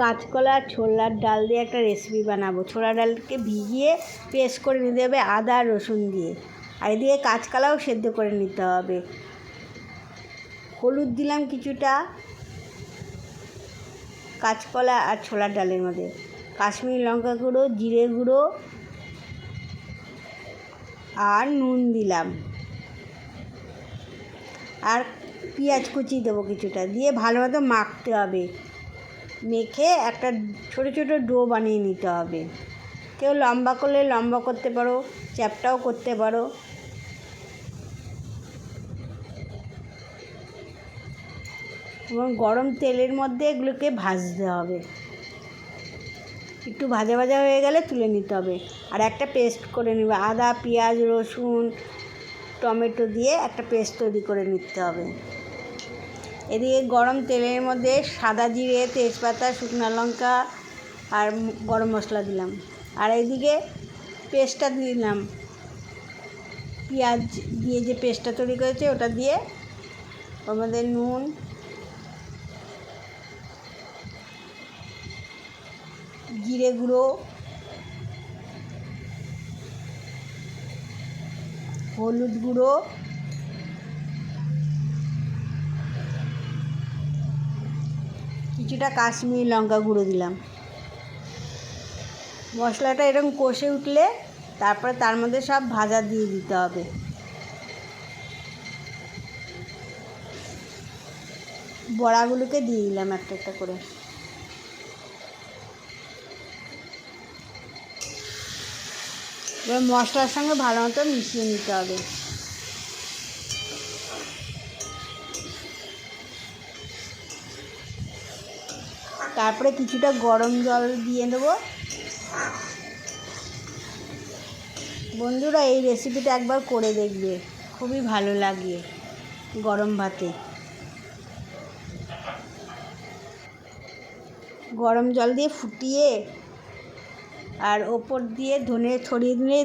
কাঁচকলা, ছোলার ডাল দিয়ে একটা রেসিপি বানাবো। ছোলার ডালকে ভিজিয়ে পেস্ট করে নিতে হবে আদা, রসুন দিয়ে। আর এদিকে কাঁচকলাও সেদ্ধ করে নিতে হবে। হলুদ দিলাম কিছুটা কাঁচকলা আর ছোলার ডালের মধ্যে। কাশ্মীরি লঙ্কা গুঁড়ো, জিরে গুঁড়ো আর নুন দিলাম। আর পেঁয়াজ কুচি দেবো কিছুটা, দিয়ে ভালো মতো মাখতে হবে। মেখে একটা ছোটো ছোটো ডো বানিয়ে নিতে হবে। কেউ লম্বা করলে লম্বা করতে পারো, চ্যাপটাও করতে পারো। এবং গরম তেলের মধ্যে এগুলোকে ভাজতে হবে। একটু ভাজা ভাজা হয়ে গেলে তুলে নিতে হবে। আর একটা পেস্ট করে নেবে, আদা, পেঁয়াজ, রসুন, টমেটো দিয়ে একটা পেস্ট তৈরি করে নিতে হবে। এদিকে গরম তেলের মধ্যে সাদা জিরে, তেজপাতা, শুকনো লঙ্কা আর গরম মশলা দিলাম। আর এদিকে পেস্টটা দিলাম। পেঁয়াজ দিয়ে যে পেস্টটা তৈরি করেছে ওটা দিয়ে ওর মধ্যে নুন, জিরে গুঁড়ো, হলুদ গুঁড়ো কিছুটা কাশ্মীরি লঙ্কা গুঁড়ো দিলাম। মশলাটা এরকম কষে উঠলে তারপরে তার মধ্যে সব ভাজা দিয়ে দিতে হবে। বড়াগুলোকে দিয়ে দিলাম একটা একটা করে। এবার মশলার সঙ্গে ভালো মতো মিশিয়ে নিতে হবে। তারপরে কিছুটা গরম জল দিয়ে দেবো। বন্ধুরা, এই রেসিপিটা একবার করে দেখবে। খুবই ভালো লাগে গরম ভাতে। গরম জল দিয়ে ফুটিয়ে আর ওপর দিয়ে ধনে, ছড়িয়ে দিলে